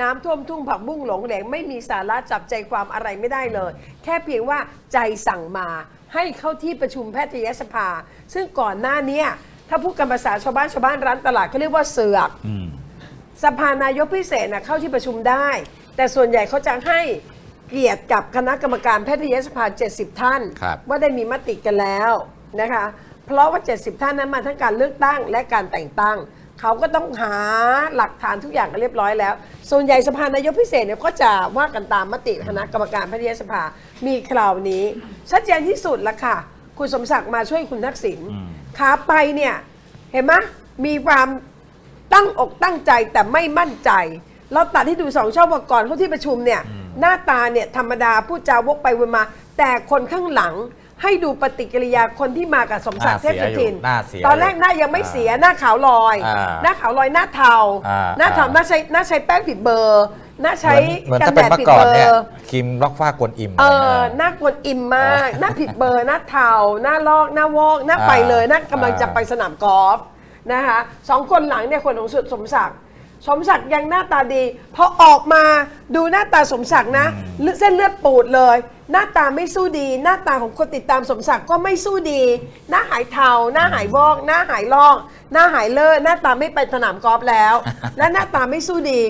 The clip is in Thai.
น้ำท่วมทุ่งผักบุ้งหลงแหลงไม่มีสาระจับใจความอะไรไม่ได้เลย แค่เพียงว่าใจสั่งมาให้เข้าที่ประชุมแพทยสภา ซึ่งก่อนหน้าเนี้ยถ้าพูดกันภาษาชาวบ้านชาวบ้านร้านตลาดเขาเรียกว่าเสือกอืมสภานายกพิเศษนะเข้าที่ประชุมได้ แต่ส่วนใหญ่เขาจะให้เกียรติกับคณะกรรมการแพทยสภา 70 ท่านครับว่าได้มีมติกันแล้วนะคะ เพราะว่า 70 ท่านนั้นมาทั้งการเลือกตั้งและการแต่งตั้ง เขาก็ต้องหาหลักฐานทุกอย่างกันเรียบร้อยแล้ว ส่วนใหญ่สภานายกพิเศษเนี่ยก็จะว่ากันตามมติคณะกรรมการแพทยสภา มีคราวนี้ ชัดเจนที่สุดละค่ะ คุณสมศักดิ์มาช่วยคุณทักษิณอืมขาไปเนี่ยเห็นไหมมีความตั้งอกตั้งใจแต่ไม่มั่นใจ เราตัดให้ดูสองช่องว่าก่อนเข้าที่ประชุมเนี่ยหน้าตาเนี่ยธรรมดาพูดจาวกไปวนมา แต่คนข้างหลัง ให้ดูปฏิกิริยาคนที่มากับสมศักดิ์เทพสุทิน หน้าเสียอยู่ตอนแรกหน้ายังไม่เสียหน้าขาวลอย อ่าหน้าขาวลอยหน้าเทา อ่าหน้าเทาอ่า หน้าใช้หน้าใช้แป้งผิดเบอร์ หน้าใช้เหมือนเหมือนกันถ้าแดเป็นดเมื่อผิดก่อนเบอเนี่ยร์คิมล็อกฟ้ากวนอิมเออะไรอเนี่ยหน้ากวนอิมมาก หน้าผิดเบอร์หน้าเทาหน้าลอกหน้าวอกหน้าอ่าไปเลยหน้ากำลังจะอ่าไปสนามกอล์ฟนะคะสองคนหลังเนี่ยคนของสุดสมศักดิ์ สมศักดิ์ยังหน้าตาดีพอออกมาดูหน้าตาสมศักดิ์นะเส้นเลือดปูดเลย หน้าตาไม่สู้ดี หน้าตาของคนติดตามสมศักดิ์ก็ไม่สู้ดี หน้าหายเทาหน้าหายวอก หน้าหายลอก หน้าหายเลอะหน้าตาไม่ไปสนามกอล์ฟแล้ว และหน้าตาไม่สู้ดี